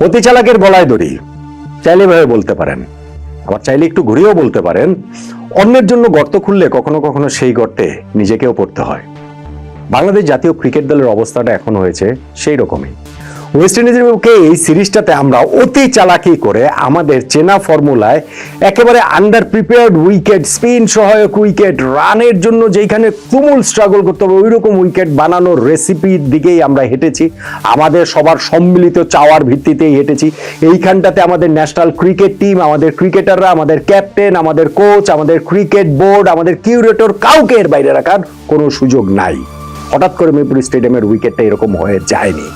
অতি চালাকের গলায় দড়ি। চাইলে ভাবে বলতে পারেন। আবার চাইলে একটু ঘুরিয়েও বলতে পারেন, অন্যের জন্য গর্ত খুললে কখনো কখনো সেই গর্তে নিজেকেও পড়তে হয়। বাংলাদেশ জাতীয় ক্রিকেট দলের অবস্থাটা এখন হয়েছে সেই রকমই ওয়েস্ট ইন্ডিজের বিপক্ষে এই সিরিজটাতে আমরা অতি চালাকি করে আমাদের চেনা ফর্মুলায় একেবারে আন্ডার প্রিপেয়ার্ড উইকেট স্পিন সহায়ক উইকেট রানের জন্য যেখানে তুমুল স্ট্রাগল করতে হবে ওই রকম উইকেট বানানোর রেসিপির দিকেই আমরা হেঁটেছি। আমাদের সবার সম্মিলিত চাওয়ার ভিত্তিতেই হেঁটেছি। এইখানটাতে আমাদের ন্যাশনাল ক্রিকেট টিম আমাদের ক্রিকেটাররা আমাদের ক্যাপ্টেন আমাদের কোচ আমাদের ক্রিকেট বোর্ড আমাদের কিউরেটর কাউকে এর বাইরে রাখার কোনো সুযোগ নাই। হঠাৎ করে মিরপুর স্টেডিয়ামের উইকেটটা এরকম হয়ে যায়নি।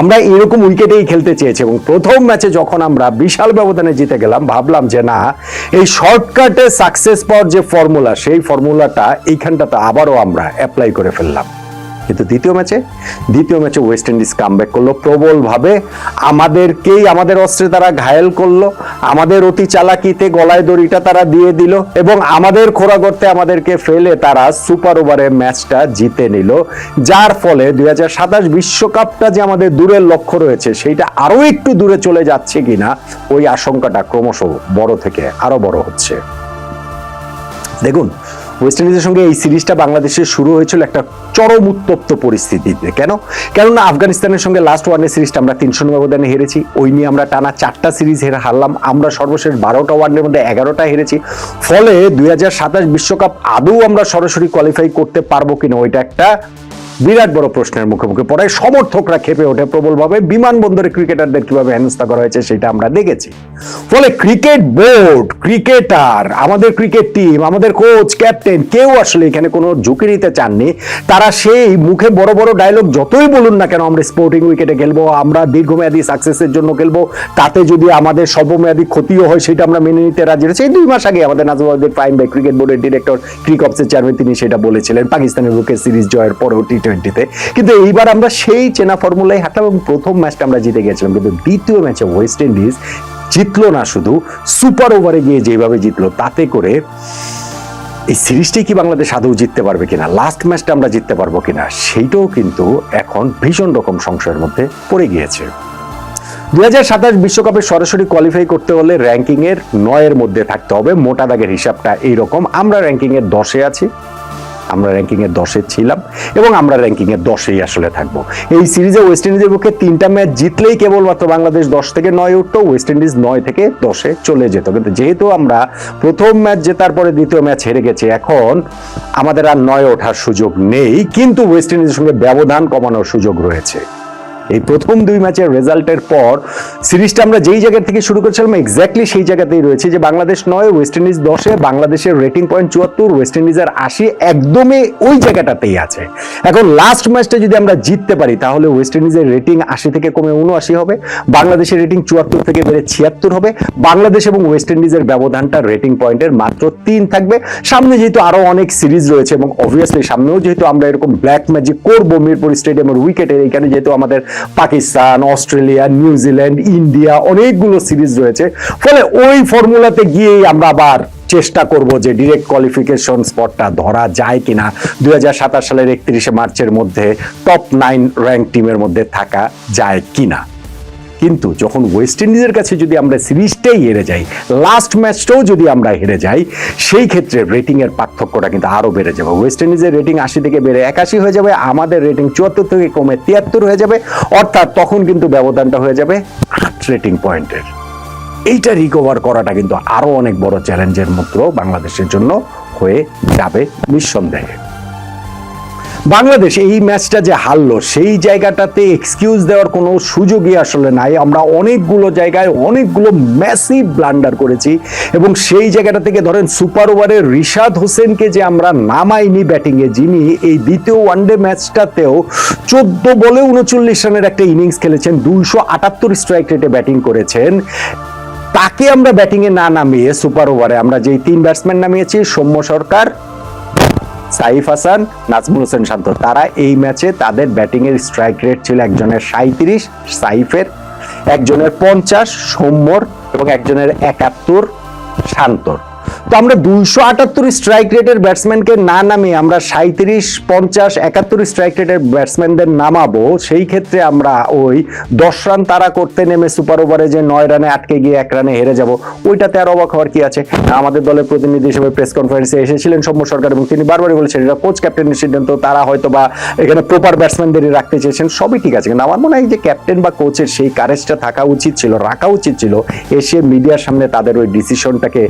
আমরা এরকম উইকেটেই খেলতে চেয়েছি এবং প্রথম ম্যাচে যখন আমরা বিশাল ব্যবধানে জিতে গেলাম, ভাবলাম যে না, এই শর্টকাটে সাকসেস পাওয়ার যে ফর্মুলা সেই ফর্মুলাটা এইখানটাতে আবারও আমরা অ্যাপ্লাই করে ফেললাম। কিন্তু দ্বিতীয় ম্যাচে দ্বিতীয় ম্যাচে ওয়েস্ট ইন্ডিজ কামব্যাক করল। প্রবলভাবে আমাদেরকেই, আমাদের অস্ত্রে তারা ঘায়েল করল। আমাদের অতি চালাকিতে গলায় দড়িটা তারা দিয়ে দিল এবং আমাদের খোরা করতে আমাদেরকে ফেলে তারা সুপার ওভারে ম্যাচটা জিতে নিল। যার ফলে দুই হাজার সাতাশ বিশ্বকাপটা যে আমাদের দূরের লক্ষ্য রয়েছে, সেইটা আরও একটু দূরে চলে যাচ্ছে কিনা, ওই আশঙ্কাটা ক্রমশ বড় থেকে আরও বড় হচ্ছে। দেখুন ওয়েস্ট ইন্ডিজের সঙ্গে এই সিরিজটা বাংলাদেশে শুরু হয়েছিল একটা চরম উত্তপ্ত পরিস্থিতিতে। কেন? কেননা আফগানিস্তানের সঙ্গে লাস্ট ওয়ানের সিরিজটা আমরা তিনশো ব্যবধানে হেরেছি। ওই নিয়ে আমরা টানা চারটা সিরিজ হেরে হারলাম। আমরা সর্বশেষ বারোটা ওয়ানের মধ্যে এগারোটা হেরেছি। ফলে দুই বিশ্বকাপ আদৌ আমরা সরাসরি কোয়ালিফাই করতে পারব কিনা, ওইটা একটা বিরাট বড় প্রশ্নের মুখে মুখে পড়ায় সমর্থকরা খেপে ওঠে প্রবলভাবে। বিমানবন্দরে ক্রিকেটারদের কীভাবে হেনস্থা করা হয়েছে সেটা আমরা দেখেছি। ফলে ক্রিকেট বোর্ড, ক্রিকেটার, আমাদের ক্রিকেট টিম, আমাদের কোচ, ক্যাপ্টেন, কেউ আসলে এখানে কোনো ঝুঁকি নিতে চাননি। তারা সেই মুখে বড় বড় ডায়লগ যতই বলুন না কেন, আমরা স্পোর্টিং উইকেটে খেলব, আমরা দীর্ঘমেয়াদী সাকসেসের জন্য খেলব, তাতে যদি আমাদের স্বল্পমেয়াদী ক্ষতিও হয় সেটা আমরা মেনে নিতে রাজি এই দুই মাস আগে আমাদের নাজমুদ্দিন ফাইন বাই ক্রিকেট বোর্ডের ডিরেক্টর ক্রিকপসের চেয়ারম্যান তিনি সেটা বলেছিলেন। পাকিস্তানের বুকে সিরিজ জয়ের পরেও টি টোয়েন্টিতে কিন্তু এইবার আমরা সেই চেনা ফর্মুলায় হাঁটলাম এবং প্রথম ম্যাচটা আমরা জিতে গেছিলাম। কিন্তু দ্বিতীয় ম্যাচে ওয়েস্ট ইন্ডিজ জিতলো না শুধু সুপার ওভারে গিয়ে যেভাবে জিতলো, তাতে করে এই সিরিজটাই কি বাংলাদেশ আদৌ জিততে পারবে কিনা লাস্ট ম্যাচটা আমরা জিততে পারব কিনা, সেইটাও কিন্তু এখন ভীষণ রকম সংশয়ের মধ্যে পড়ে গিয়েছে। দুই হাজার সাতাশ বিশ্বকাপে সরাসরি কোয়ালিফাই করতে হলে র্যাঙ্কিংয়ের নয়ের মধ্যে থাকতে হবে। মোটা দাগের হিসাবটা এইরকম। আমরা র্যাঙ্কিংয়ের দশে আছি। আমরা র্যাঙ্কিং এর দশে ছিলাম এবং আমরা র্যাঙ্কিং এর দশেই আসলে থাকব। এই সিরিজে ওয়েস্ট ইন্ডিজের পক্ষে তিনটা ম্যাচ জিতলেই কেবলমাত্র বাংলাদেশ দশ থেকে নয় উঠতো ওয়েস্ট ইন্ডিজ নয় থেকে দশে চলে যেত। কিন্তু যেহেতু আমরা প্রথম ম্যাচ জেতার পরে দ্বিতীয় ম্যাচ হেরে গেছি, এখন আমাদের আর নয় ওঠার সুযোগ নেই। কিন্তু ওয়েস্ট ইন্ডিজের সঙ্গে ব্যবধান কমানোর সুযোগ রয়েছে। এই প্রথম দুই ম্যাচের রেজাল্টের পর সিরিজটা আমরা যেই জায়গা থেকে শুরু করেছিলাম এক্স্যাক্টলি সেই জায়গাতেই রয়েছে যে বাংলাদেশ নয় ওয়েস্ট ইন্ডিজ দশে, বাংলাদেশের রেটিং পয়েন্ট চুয়াত্তর ওয়েস্ট ইন্ডিজের আশি, একদমই ওই জায়গাটাতেই আছে। এখন লাস্ট ম্যাচটা যদি আমরা জিততে পারি, তাহলে ওয়েস্ট ইন্ডিজের রেটিং আশি থেকে কমে উনআশি হবে, বাংলাদেশের রেটিং চুয়াত্তর থেকে বেড়ে ছিয়াত্তর হবে, বাংলাদেশ এবং ওয়েস্ট ইন্ডিজের ব্যবধানটা রেটিং পয়েন্টের মাত্র তিন থাকবে। সামনে যেহেতু আরও অনেক সিরিজ রয়েছে এবং অবভিয়াসলি সামনেও যেহেতু আমরা এরকম ব্ল্যাক ম্যাজিক করব মিরপুর স্টেডিয়ামের উইকেটের এখানে যেহেতু আমাদের Pakistan, Australia New Zealand India অনেকগুলো সিরিজ রয়েছে। ফলে ওই ফর্মুলাতে গিয়েই আমরা আবার চেষ্টা করব যে ডিরেক্ট কোয়ালিফিকেশন স্পটটা ধরা যায় কিনা। দুই হাজার সাতাশ সালের একত্রিশে মার্চের মধ্যে টপ নাইন র্যাঙ্ক টিমের মধ্যে থাকা যায় কিনা। কিন্তু যখন ওয়েস্ট ইন্ডিজের কাছে যদি আমরা সিরিজটাই হেরে যাই লাস্ট ম্যাচটাও যদি আমরা হেরে যাই, সেই ক্ষেত্রে রেটিংয়ের পার্থক্যটা কিন্তু আরও বেড়ে যাবে। ওয়েস্ট ইন্ডিজের রেটিং আশি থেকে বেড়ে একাশি হয়ে যাবে, আমাদের রেটিং চুয়াত্তর থেকে কমে তিয়াত্তর হয়ে যাবে, অর্থাৎ তখন কিন্তু ব্যবধানটা হয়ে যাবে আট রেটিং পয়েন্টের এইটা রিকভার করাটা কিন্তু আরও অনেক বড় চ্যালেঞ্জের মতো বাংলাদেশের জন্য হয়ে যাবে নিঃসন্দেহে। বাংলাদেশ এই ম্যাচটা যে হারলো, সেই জায়গাটাতে এক্সকিউজ দেওয়ার কোনো সুযোগই আসলে নাই। আমরা অনেকগুলো জায়গায় অনেকগুলো ম্যাসিভ ব্লান্ডার করেছি এবং সেই জায়গাটা থেকে ধরেন সুপার ওভারে রিশাদ হোসেনকে যে আমরা নামাইনি ব্যাটিংয়ে যিনি এই দ্বিতীয় ওয়ানডে ম্যাচটাতেও চোদ্দ বলে উনচল্লিশ রানের একটা ইনিংস খেলেছেন, দুইশো আটাত্তর স্ট্রাইক রেটে ব্যাটিং করেছেন। তাকে আমরা ব্যাটিংয়ে না নামিয়ে সুপার ওভারে আমরা যেই তিন ব্যাটসম্যান নামিয়েছি, সৌম্য সরকার সাইফ হাসান, নাজমুল হোসেন শান্ত। তারা এই ম্যাচে তাদের ব্যাটিংয়ের স্ট্রাইক রেট ছিল একজনের সাঁত্রিশ সাইফের, একজনের পঞ্চাশ, সৌম্যর এবং একজনের একাত্তর, শান্তর। তো আমরা দুইশো আটাত্তর স্ট্রাইক রেটের ব্যাটসম্যানকে না নামিয়ে আমরা সাঁত্রিশ পঞ্চাশ, একাত্তর স্ট্রাইক রেটের ব্যাটসম্যানদের নামাবো, সেই ক্ষেত্রে আমরা ওই দশ রান তারা করতে নেমে সুপার ওভারে যে নয় রানে আটকে গিয়ে এক রানে হেরে যাব, ওইটাতে আর অবাক হওয়ার কি আছে? আমাদের দলের প্রতিনিধি হিসেবে প্রেস কনফারেন্সে এসেছিলেন সৌম্য সরকার এবং তিনি বারবারই বলেছেন এটা কোচ ক্যাপ্টেনের সিদ্ধান্ত, তারা হয়তো বা এখানে প্রপার ব্যাটসম্যানদেরই রাখতে চেয়েছেন, সবই ঠিক আছে। কিন্তু আমার মনে হয় যে ক্যাপ্টেন বা কোচের সেই কারেজটা থাকা উচিত ছিল, রাখা উচিত ছিল, এসে মিডিয়ার সামনে তাদের ওই ডিসিশনটাকে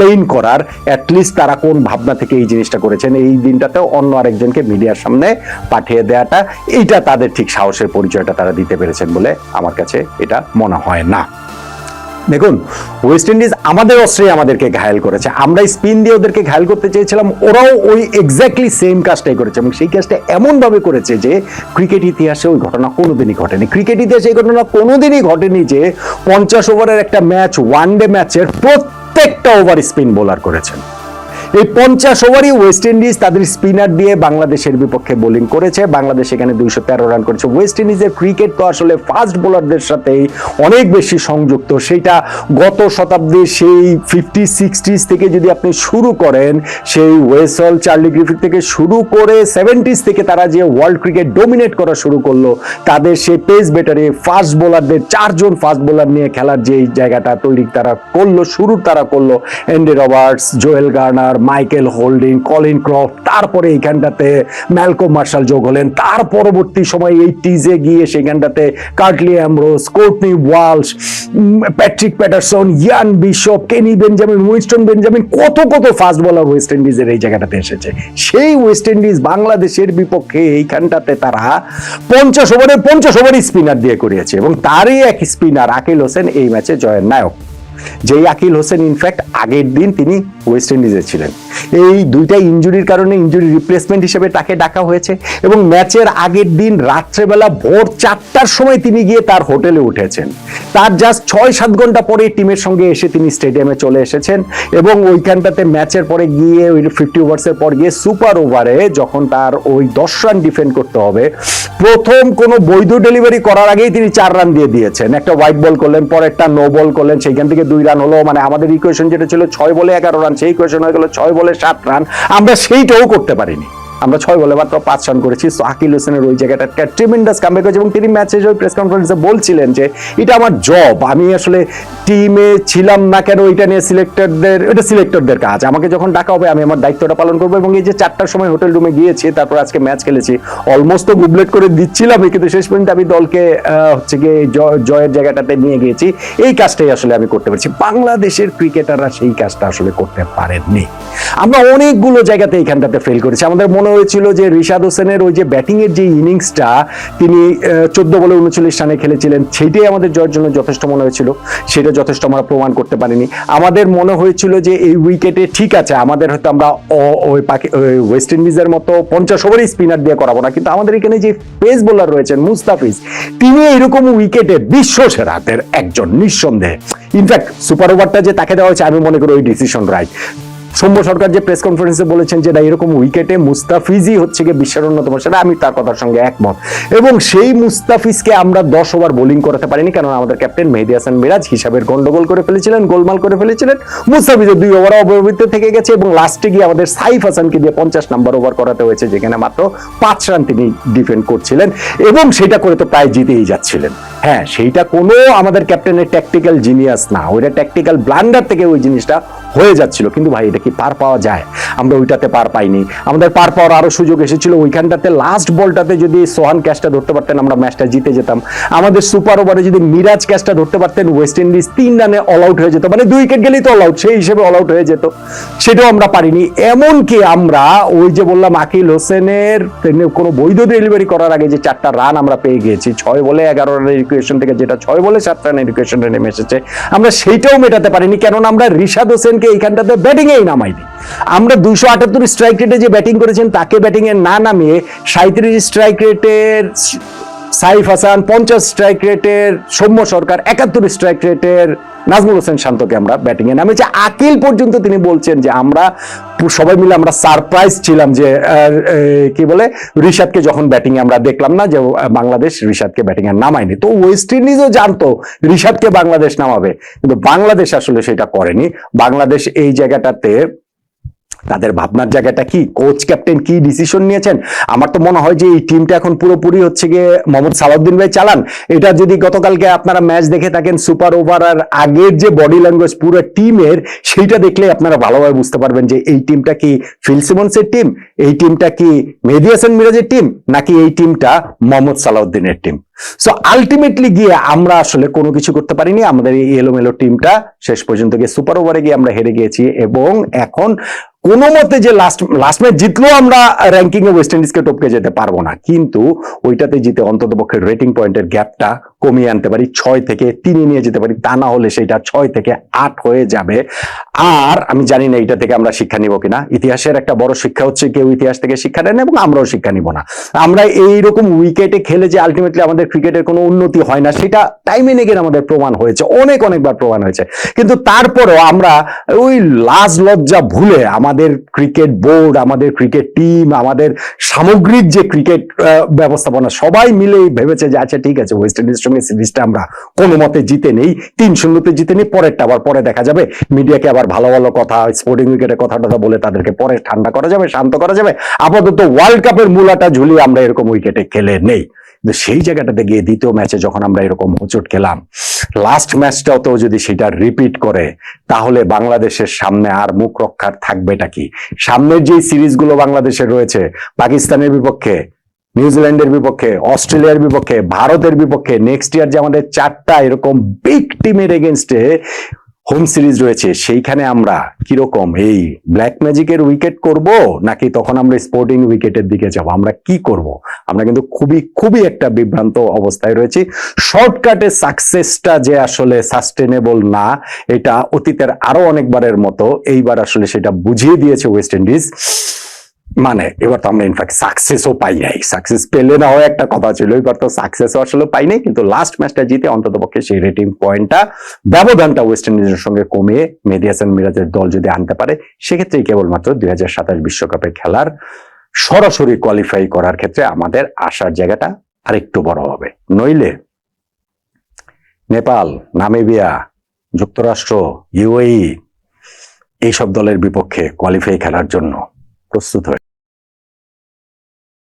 এক্সপ্লেইন করার অ্যাটলিস্ট তারা কোন ভাবনা থেকে এই জিনিসটা করেছেন, এই দিনটাতেও অন্য আরেকজনকে মিডিয়ার সামনে পাঠিয়ে দেওয়াটা এইটা তাদের ঠিক সাহসের পরিচয়টা তারা দিতে পেরেছেন বলে আমার কাছে এটা মনে হয় না। দেখুন ওয়েস্ট ইন্ডিজ আমাদের অস্ত্রে আমাদেরকে ঘায়াল করেছে, আমরা স্পিন দিয়ে ওদেরকে ঘায়াল করতে চেয়েছিলাম, ওরাও ওই এক্স্যাক্টলি সেম কাজটাই করেছে এবং সেই কাজটা এমনভাবে করেছে যে ক্রিকেট ইতিহাসে ওই ঘটনা কোনোদিনই ঘটেনি। ক্রিকেট ইতিহাসে এই ঘটনা কোনোদিনই ঘটেনি যে পঞ্চাশ ওভারের একটা ম্যাচ ওয়ান ডে ম্যাচের প্রত্যেকটা ওভার স্পিন বোলার করেছেন। এই পঞ্চাশ ওভারই ওয়েস্ট ইন্ডিজ তাদের স্পিনার দিয়ে বাংলাদেশের বিপক্ষে বোলিং করেছে। বাংলাদেশ এখানে দুইশো তেরো রান করেছে। ওয়েস্ট ইন্ডিজের ক্রিকেট তো আসলে ফাস্ট বোলারদের সাথেই অনেক বেশি সংযুক্ত। সেটা গত শতাব্দীর সেই ফিফটি সিক্সটিস থেকে যদি আপনি শুরু করেন, সেই ওয়েসল চার্লি গ্রিফিথ থেকে শুরু করে সেভেন্টিস থেকে তারা যে ওয়ার্ল্ড ক্রিকেট ডোমিনেট করা শুরু করল, তাদের সেই পেস বেটারে ফাস্ট বোলারদের চারজন ফাস্ট বোলার নিয়ে খেলার যে জায়গাটা তৈরি তারা করল, শুরু তারা করল। Andy Roberts Joel Garner Michael Holding, Colin Croft তারপরে এইখানটাতে ম্যালকো মার্শাল যোগ হলেন। তার পরবর্তী সময় এই টিজে গিয়ে সেখানটাতে Curtly Ambrose Courtney Walsh Patrick Patterson, Ian Bishop, Kenny Benjamin, Winston Benjamin, কত কত ফাস্ট বলার ওয়েস্ট ইন্ডিজের এই জায়গাটাতে এসেছে। সেই ওয়েস্ট ইন্ডিজ বাংলাদেশের বিপক্ষে এইখানটাতে তারা পঞ্চাশ ওভারে পঞ্চাশ ওভারই স্পিনার দিয়ে করিয়েছে এবং তারই এক স্পিনার আকিল হোসেন, এই ম্যাচে জয়ের নায়ক। যেই আকিল হোসেন ইনফ্যাক্ট আগের দিন তিনি ওয়েস্ট ইন্ডিজে ছিলেন। এই দুইটা ইঞ্জুরির কারণে ইঞ্জুরি রিপ্লেসমেন্ট হিসেবে তাকে ডাকা হয়েছে এবং ম্যাচের আগের দিন রাত্রেবেলা ভোর চারটার সময় তিনি গিয়ে তার হোটেলে উঠেছেন। তার জাস্ট ছয় সাত ঘণ্টা পরে টিমের সঙ্গে এসে তিনি স্টেডিয়ামে চলে এসেছেন এবং ওইখানটাতে ম্যাচের পরে গিয়ে ওই ফিফটি ওভার্সের পর গিয়ে সুপার ওভারে যখন তার ওই দশ রান ডিফেন্ড করতে হবে, প্রথম কোনো বৈধ ডেলিভারি করার আগেই তিনি চার রান দিয়ে দিয়েছেন। একটা হোয়াইট বল করলেন, পরেরটা নো বল করলেন, সেইখান থেকে দুই রান হলো মানে আমাদের ইকুয়েশন যেটা ছিল ছয় বলে এগারো রান সেই ইকুয়েশন হয়ে গেল ছয় বলে সাত রান আমরা সেইটাও করতে পারিনি। আমরা ছয় বলে মাত্র পাঁচ রান করেছি। সো আকিল হোসেনের ওই জায়গাটা একটা ট্রিমেন্ডাস কামব্যাক হয়েছে এবং তিনি ম্যাচে ওই প্রেস কনফারেন্সে বলছিলেন যে, এটা আমার জব আমি আসলে টিমে ছিলাম না কেন? এটা নিয়ে সিলেক্টরদের এটা সিলেক্টরদের কাজ। আমাকে যখন ডাকা হবে, আমি আমার দায়িত্বটা পালন করব। এবং এই যে চারটার সময় হোটেল রুমে গিয়েছি, তারপর আজকে ম্যাচ খেলেছি। অলমোস্ট তো গুবলেট করে দিচ্ছিলাম কিন্তু শেষ পর্যন্ত আমি দলকে হচ্ছে গিয়ে জয়ের জায়গাটাতে নিয়ে গিয়েছি। এই কাজটাই আসলে আমি করতে পারছি। বাংলাদেশের ক্রিকেটাররা সেই কাজটা আসলে করতে পারেননি। আমরা অনেকগুলো জায়গাতে এইখানটাতে ফেল করেছি। আমাদের মনে হয়েছিল যে রিশাদ হোসেনের ওই যে ব্যাটিং এর যে ইনিংসটা, তিনি চোদ্দ বলে উনচল্লিশ রানে খেলেছিলেন, সেইটাই আমাদের জয়ের জন্য যথেষ্ট মনে হয়েছিল। সেটা যথেষ্ট আমরা প্রমাণ করতে পারিনি। আমাদের মনে হয়েছিল যে এই উইকেটে ঠিক আছে, আমাদের হয়তো আমরা ওই পাকি ওয়েস্ট ইন্ডিজের মতো পঞ্চাশ ওভারই স্পিনার দিয়ে করাবো না, কিন্তু আমাদের এখানে যে পেস বোলার রয়েছেন মুস্তাফিজ, তিনি এরকম উইকেটে বিশ্ব সেরাদের একজন নিঃসন্দেহে। ইনফ্যাক্ট সুপার ওভারটা যে তাকে দেওয়া হয়েছে, আমি মনে করি ওই ডিসিশন রাইট সৌম্য সরকার যে প্রেস কনফারেন্সে বলেছেন যে না, এরকম উইকেটে মুস্তাফিজই হচ্ছে গিয়ে বিশ্বের অন্যতম সেটা আমি তার কথার সঙ্গে একমত। এবং সেই মুস্তাফিজকে আমরা দশ ওভার বোলিং করাতে পারিনি কারণ আমাদের ক্যাপ্টেন মেহেদি হাসান মিরাজ হিসাবের গন্ডগোল করে ফেলেছিলেন, গোলমাল করে ফেলেছিলেন। মুস্তাফিজের দুই ওভার অবহিত থেকে গেছে এবং লাস্টে গিয়ে আমাদের সাইফ হাসানকে দিয়ে পঞ্চাশ নাম্বার ওভার করাতে হয়েছে, যেখানে মাত্র পাঁচ রান তিনি ডিফেন্ড করছিলেন। এবং সেটা করে তো প্রায় জিতেই যাচ্ছিলেন। হ্যাঁ সেইটা কোনো আমাদের ক্যাপ্টেনের ট্যাকটিক্যাল জিনিয়াস না। ওইটা ট্যাকটিক্যাল ব্লান্ডার থেকে ওই জিনিসটা হয়ে যাচ্ছিল। কিন্তু ভাই, এটা কি পার পাওয়া যায়? আমরা ওইটাতে পার পাইনি। আমাদের পার পাওয়ার আরও সুযোগ এসেছিল। ওইখানটাতে লাস্ট বলটাতে যদি সোহান ক্যাচটা ধরতে পারতেন, আমরা ম্যাচটা জিতে যেতাম। আমাদের সুপার ওভারে যদি মিরাজ ক্যাচটা ধরতে পারতেন ওয়েস্ট ইন্ডিজ তিন রানে অল আউট হয়ে যেত। মানে দুই উইকেট গেলেই তো অল আউট সেই হিসেবে অল আউট হয়ে যেত। সেটাও আমরা পারিনি। এমনকি আমরা ওই যে বললাম, আকিল হোসেনের কোনো বৈধ ডেলিভারি করার আগে যে চারটা রান আমরা পেয়ে গিয়েছি, ছয় বলে এগারো রানের ইকুয়েশন থেকে যেটা ছয় বলে সাত রানের ইকুয়েশনে নেমে এসেছে, আমরা সেইটাও মেটাতে পারিনি। কেননা আমরা রিশাদ হোসেনকে এইখানটাতে ব্যাটিংয়েই নামাইনি আমরা দুইশো আটাত্তর স্ট্রাইক রেটে যে ব্যাটিং করেছেন, তাকে ব্যাটিংয়ে না নামিয়ে সাঁত্রিশ স্ট্রাইক রেটের সাইফ হাসান, পঞ্চাশ স্ট্রাইক রেটের সৌম্য সরকার, একাত্তর স্ট্রাইক রেটের নাজমুল হোসেন শান্তকে আমরা ব্যাটিং এ নামেছি আকিল পর্যন্ত তিনি বলছেন যে আমরা সবাই মিলে আমরা সারপ্রাইজ ছিলাম যে কি বলে ঋষাদকে যখন ব্যাটিং এ আমরা দেখলাম না যে বাংলাদেশ ঋষাদকে ব্যাটিং এ নামায়নি। তো ওয়েস্ট ইন্ডিজও জানতো ঋষাদকে বাংলাদেশ নামাবে। কিন্তু বাংলাদেশ আসলে সেটা করেনি। বাংলাদেশ এই জায়গাটাতে তাদের ভাবনার জায়গাটা কি? কোচ ক্যাপ্টেন কি ডিসিশন নিয়েছেন? আমার তো মনে হয় যে এই টিমটা এখন পুরোপুরি হচ্ছে গিয়ে মোহাম্মদ সালাউদ্দিন ভাই চালান। এটা যদি গতকালকে আপনারা ম্যাচ দেখে থাকেন সুপার ওভার আর আগের যে বডি ল্যাঙ্গুয়েজ পুরো টিমের সেইটা দেখলে আপনারা ভালোভাবে বুঝতে পারবেন যে এই টিমটা কি ফিল সিমন্সের টিম এই টিমটা কি মেহেদি মিরাজের টিম নাকি এই টিমটা মোহাম্মদ সালাউদ্দিনের টিম সো আলটিমেটলি গিয়ে আমরা আসলে কোনো কিছু করতে পারিনি। আমাদের এই এলোমেলো টিমটা শেষ পর্যন্ত গিয়ে সুপার ওভারে গিয়ে আমরা হেরে গিয়েছি এবং এখন কোনো মতে যে লাস্ট লাস্ট ম্যাচ জিতলেও আমরা র্যাঙ্কিং এ ওয়েস্ট ইন্ডিজকে টপকে যেতে পারব না। কিন্তু ওইটাতে জিতে অন্তত পক্ষে রেটিং পয়েন্টের গ্যাপটা কমিয়ে আনতে পারি, ছয় থেকে তিনে নিয়ে যেতে পারি, তা না হলে সেটা ছয় থেকে আট হয়ে যাবে। আর আমি জানি না এটা থেকে আমরা শিক্ষা নিব কিনা। ইতিহাসের একটা বড় শিক্ষা হচ্ছে কেউ ইতিহাস থেকে শিক্ষা নেন এবং আমরাও শিক্ষা নিব না। আমরা এইরকম উইকেটে খেলে যে আলটিমেটলি আমাদের ক্রিকেটের কোনো উন্নতি হয় না, সেটা টাইমে নেগের আমাদের প্রমাণ হয়েছে। অনেক, অনেকবার প্রমাণ হয়েছে। কিন্তু তারপরেও আমরা ওই লাজ লজ্জা ভুলে আমাদের ক্রিকেট বোর্ড আমাদের ক্রিকেট টিম আমাদের সামগ্রিক যে ক্রিকেট ব্যবস্থাপনা, সবাই মিলেই ভেবেছে যে আচ্ছা ঠিক আছে ওয়েস্ট ইন্ডিজের সঙ্গে সিরিজটা আমরা কোনো মতে জিতে নেই, তিন শূন্যতে জিতে নেই, পরেরটা আবার পরে দেখা যাবে। মিডিয়াকে আবার ভালো ভালো কথা স্পোর্টিং উইকেটের কথা টথা বলে তাদেরকে পরে ঠান্ডা করা যাবে, শান্ত করা যাবে। আপাতত ওয়ার্ল্ড কাপের মূলাটা ঝুলিয়ে আমরা এরকম উইকেটে খেলে নেই। কিন্তু সেই জায়গাটাতে গিয়ে দ্বিতীয় ম্যাচে যখন আমরা এরকম হোঁচট খেলাম লাস্ট ম্যাচটাতেও যদি সেটা রিপিট করে, তাহলে বাংলাদেশের সামনে আর মুখ রক্ষার থাকবেটা কি? সামনের যে সিরিজগুলো বাংলাদেশের রয়েছে, পাকিস্তানের বিপক্ষে নিউজিল্যান্ডের বিপক্ষে অস্ট্রেলিয়ার বিপক্ষে, ভারতের বিপক্ষে নেক্সট ইয়ার যে আমাদের চারটা এরকম বিগ টিমের এগেনস্টে হোম সিরিজ রয়েছে, সেইখানে আমরা কীরকম এই ব্ল্যাক ম্যাজিকের উইকেট করব, নাকি তখন আমরা স্পোর্টিং উইকেটের দিকে যাব? আমরা কি করব? আমরা কিন্তু খুবই খুবই একটা বিভ্রান্ত অবস্থায় রয়েছি। শর্টকাটে সাকসেসটা যে আসলে সাস্টেনেবল না, এটা অতীতের আরও অনেকবারের মতো, এইবার আসলে সেটা বুঝিয়ে দিয়েছে ওয়েস্ট ইন্ডিজ মানে এবার তো আমরা ইনফ্যাক্ট সাকসেসও পাই নাই। সাকসেস পেলে না হয় একটা কথা ছিল, এবার তো সাকসেসও আসলে পাই নাই, কিন্তু লাস্ট ম্যাচটা জিতে অন্তত পক্ষে সেই রেটিং পয়েন্টটা ব্যবধানটা ওয়েস্ট ইন্ডিজের সঙ্গে কমিয়ে মেহেদি মিরাজের দল যদি আনতে পারে সেক্ষেত্রেই কেবলমাত্র দুই হাজার সাতাশ বিশ্বকাপে খেলার সরাসরি কোয়ালিফাই করার ক্ষেত্রে আমাদের আসার জায়গাটা আরেকটু বড় হবে। নইলে নেপাল, নামিবিয়া, যুক্তরাষ্ট্র ইউএই এইসব দলের বিপক্ষে কোয়ালিফাই খেলার জন্য প্রস্তুত হয়ে